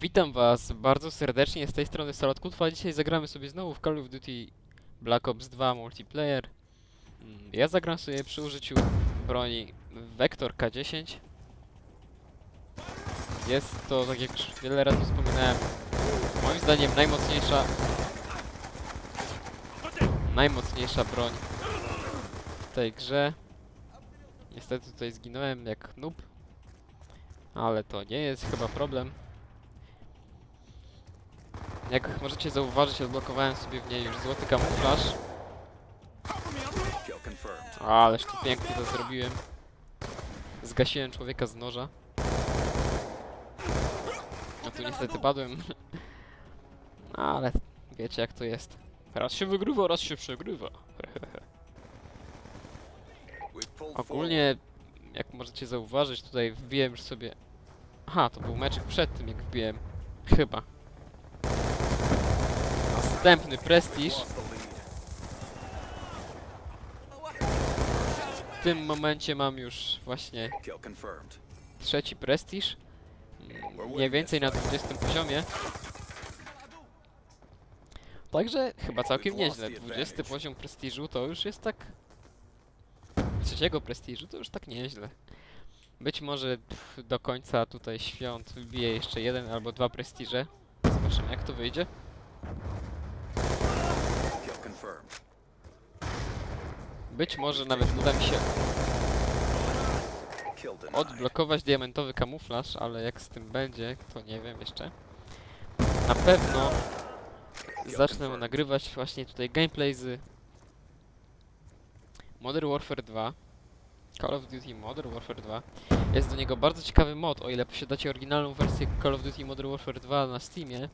Witam was bardzo serdecznie, z tej strony Salad Kutwa. Dzisiaj zagramy sobie znowu w Call of Duty Black Ops 2 Multiplayer. Mm, Ja zagram sobie przy użyciu broni Vector K10. Jest to, tak jak już wiele razy wspominałem, moim zdaniem najmocniejsza najmocniejsza broń w tej grze. Niestety tutaj zginąłem jak noob, ale to nie jest chyba problem. Jak możecie zauważyć, odblokowałem sobie w niej już złoty kamuflaż. Ależ tu pięknie to zrobiłem. Zgasiłem człowieka z noża. A tu niestety padłem. Ale wiecie jak to jest. Raz się wygrywa, raz się przegrywa. Ogólnie, jak możecie zauważyć, tutaj wbiłem już sobie... Aha, to był meczek przed tym, jak wbiłem. Chyba. Następny prestiż. W tym momencie mam już właśnie trzeci prestiż. Mm, Mniej więcej na 20 poziomie. Także chyba całkiem nieźle. 20 poziom prestiżu to już jest tak... Trzeciego prestiżu to już tak nieźle. Być może do końca tutaj świąt wbiję jeszcze jeden albo dwa prestiże. Zobaczymy jak to wyjdzie. Być może nawet uda mi się odblokować diamentowy kamuflaż, ale jak z tym będzie, to nie wiem jeszcze. Na pewno zacznę nagrywać właśnie tutaj gameplay z Modern Warfare 2. Call of Duty Modern Warfare 2. Jest do niego bardzo ciekawy mod, o ile posiadacie oryginalną wersję Call of Duty Modern Warfare 2 na Steamie.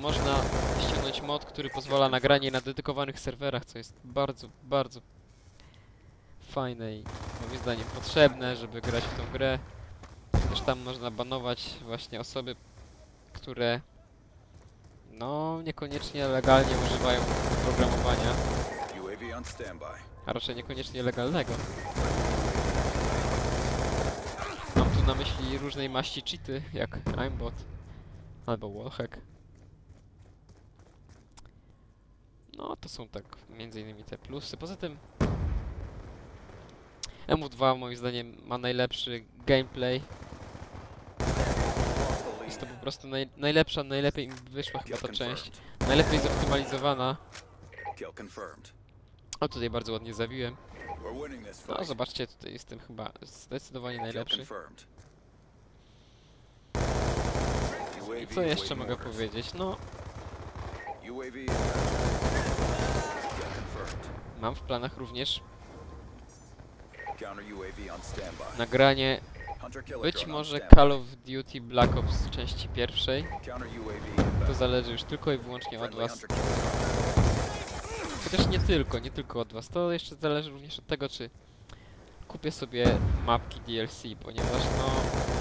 Można ściągnąć mod, który pozwala na granie na dedykowanych serwerach, co jest bardzo, bardzo fajne i moim zdaniem potrzebne, żeby grać w tą grę. Też tam można banować właśnie osoby, które no niekoniecznie legalnie używają programowania, UAV on standby. a raczej niekoniecznie legalnego. Mam tu na myśli różnej maści cheaty, jak aimbot albo wallhack. No to są tak między innymi te plusy. Poza tym MW2 moim zdaniem ma najlepszy gameplay. Jest to po prostu naj, najlepsza, najlepiej im wyszła chyba ta część. Najlepiej zoptymalizowana. O tutaj bardzo ładnie zawiłem. No zobaczcie, tutaj jestem chyba zdecydowanie najlepszy. I co jeszcze mogę powiedzieć? No. Mam w planach również nagranie być może. Call of Duty Black Ops części pierwszej. To zależy już tylko i wyłącznie od was. Chociaż nie tylko, nie tylko od was. To jeszcze zależy również od tego, czy kupię sobie mapki DLC, ponieważ no...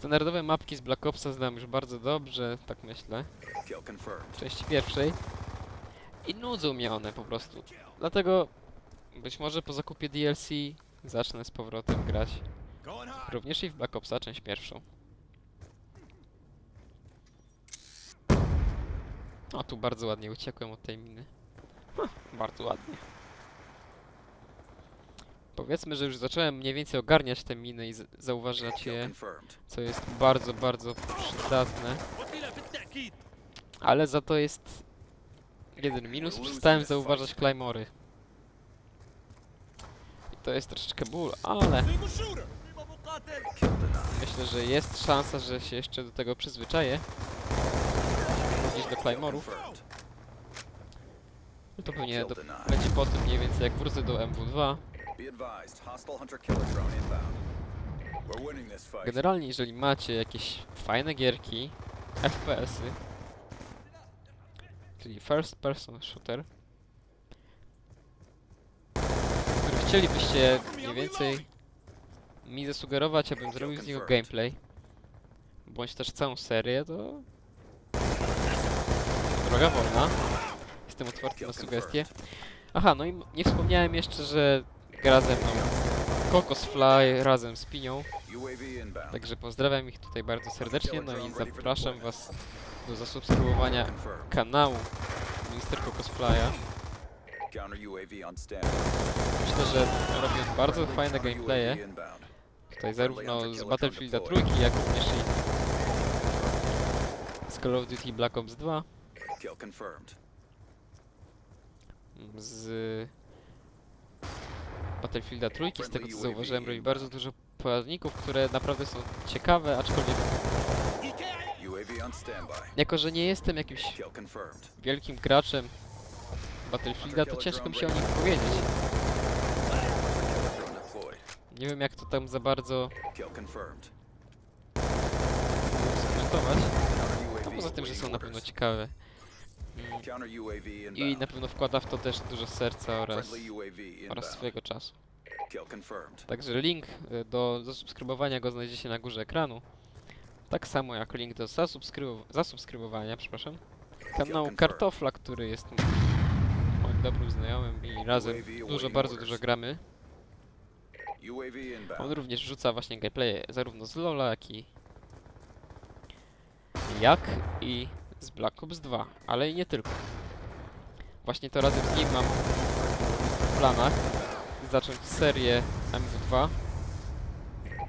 Standardowe mapki z Black Opsa znam już bardzo dobrze, tak myślę, w części pierwszej. I nudzą mnie one po prostu. Dlatego być może po zakupie DLC zacznę z powrotem grać również i w Black Opsa część pierwszą. O, tu bardzo ładnie uciekłem od tej miny. Bardzo ładnie. Powiedzmy, że już zacząłem mniej więcej ogarniać te miny i zauważać je, co jest bardzo, bardzo przydatne. Ale za to jest jeden minus. Przestałem zauważać Claymory. I to jest troszeczkę ból, ale myślę, że jest szansa, że się jeszcze do tego przyzwyczaję. Również do confirmed. No to pewnie do, będzie po tym mniej więcej jak wrócę do MW2. Generalnie jeżeli macie jakieś fajne gierki, FPS-y, czyli First Person Shooter, który chcielibyście mniej więcej mi zasugerować, abym zrobił z niego gameplay, bądź też całą serię, to droga wolna. Jestem otwarty na sugestie. Aha, no i nie wspomniałem jeszcze, że gra ze mną Kokosfly razem z Pinią. Także pozdrawiam ich tutaj bardzo serdecznie, no i zapraszam was do zasubskrybowania kanału Minister on stand. Myślę, że robią bardzo fajne gameplaye. Tutaj zarówno z Battlefielda trójki, jak również i z Call of Duty Black Ops 2, Kill confirmed. z Battlefielda trójki, z tego co zauważyłem, robi bardzo dużo poradników, które naprawdę są ciekawe, aczkolwiek jako, że nie jestem jakimś wielkim graczem Battlefielda, to ciężko mi się o nich powiedzieć. Nie wiem jak to tam za bardzo skomentować, no UAV poza tym, że są na pewno ciekawe. I na pewno wkłada w to też dużo serca oraz, oraz swojego czasu. Także link y, do zasubskrybowania go znajdziecie na górze ekranu. Tak samo jak link do zasubskrybu zasubskrybowania, przepraszam, kanału. Kartofla, który jest moim dobrym znajomym i razem dużo, bardzo dużo gramy. On również wrzuca właśnie gameplay zarówno z Lola, jak i jak i z Black Ops 2, ale i nie tylko. Właśnie to razem z nim mam w planach zacząć serię MW2,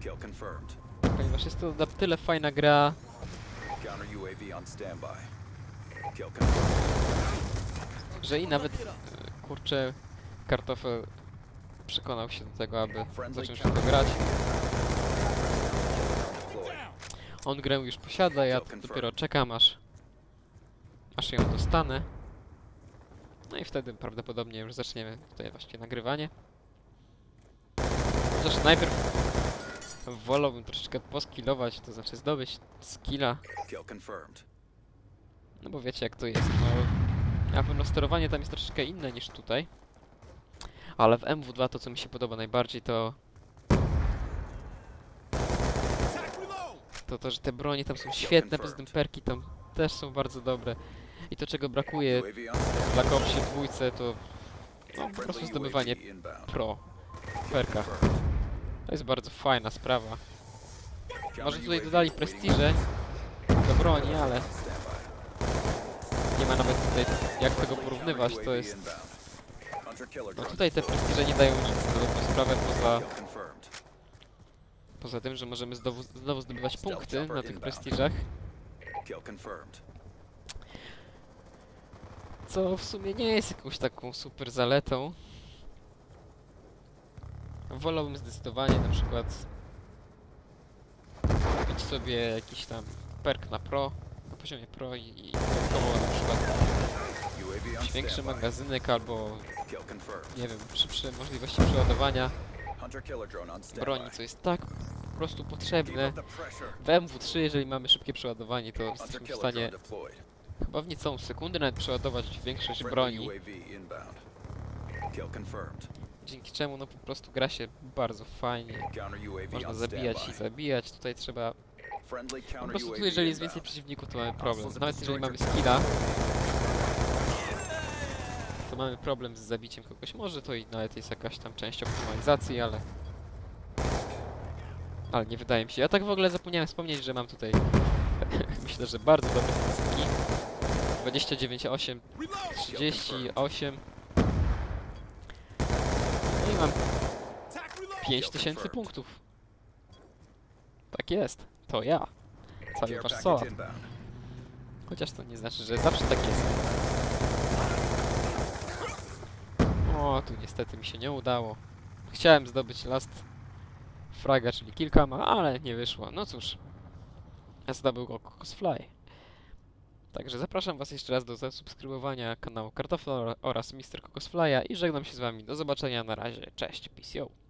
Kill confirmed. ponieważ jest to na tyle fajna gra, że i nawet e, kurczę kartofel przekonał się do tego, aby zacząć w to grać. On grę już posiada, ja dopiero czekam aż aż ją dostanę. No i wtedy prawdopodobnie już zaczniemy tutaj właśnie nagrywanie. Chociaż najpierw wolałbym troszeczkę poskillować, to znaczy zdobyć skilla, no bo wiecie jak to jest, no na pewno sterowanie tam jest troszeczkę inne niż tutaj. Ale w MW2 to co mi się podoba najbardziej to to to, że te bronie tam są świetne, poza tym perki tam też są bardzo dobre. I to czego brakuje w. Black Opsie dwójce to no, po prostu zdobywanie pro confirmed. To jest bardzo fajna sprawa. Może tutaj dodali prestiże do broni, ale nie ma nawet tutaj jak tego porównywać, to jest... No tutaj te prestiże nie dają nic na dobrą sprawę poza, poza tym, że możemy znowu, znowu zdobywać punkty na tych prestiżach. Co w sumie nie jest jakąś taką super zaletą. Wolałbym zdecydowanie na przykład kupić sobie jakiś tam perk na pro, na poziomie pro i, i na przykład większy magazynek albo nie wiem, szybsze możliwości przeładowania broni, co jest tak po prostu potrzebne. W MW3 jeżeli mamy szybkie przeładowanie to jesteśmy w stanie. Chyba w niecałą sekundę nawet przeładować większość broni. Dzięki czemu no po prostu gra się bardzo fajnie. Można zabijać i zabijać. Tutaj trzeba. Po prostu tu jeżeli jest więcej przeciwników, to mamy problem. Nawet jeżeli mamy skilla, to mamy problem z zabiciem kogoś. Może to i nawet jest jakaś tam część optymalizacji, ale. Ale nie wydaje mi się. Ja tak w ogóle zapomniałem wspomnieć, że mam tutaj. myślę, że bardzo dobre statystyki. 29,8, 38. No i mam 5000 punktów. Tak jest. To ja. Cały wasz inbound. Chociaż to nie znaczy, że zawsze tak jest. O, tu niestety mi się nie udało. Chciałem zdobyć last fraga, czyli kilkama, ale nie wyszło. No cóż. Zdobył go Cosfly. Także zapraszam Was jeszcze raz do zasubskrybowania kanału Kartofla oraz Mr. Kokosfly'a i żegnam się z Wami. Do zobaczenia, na razie. Cześć, peace yo.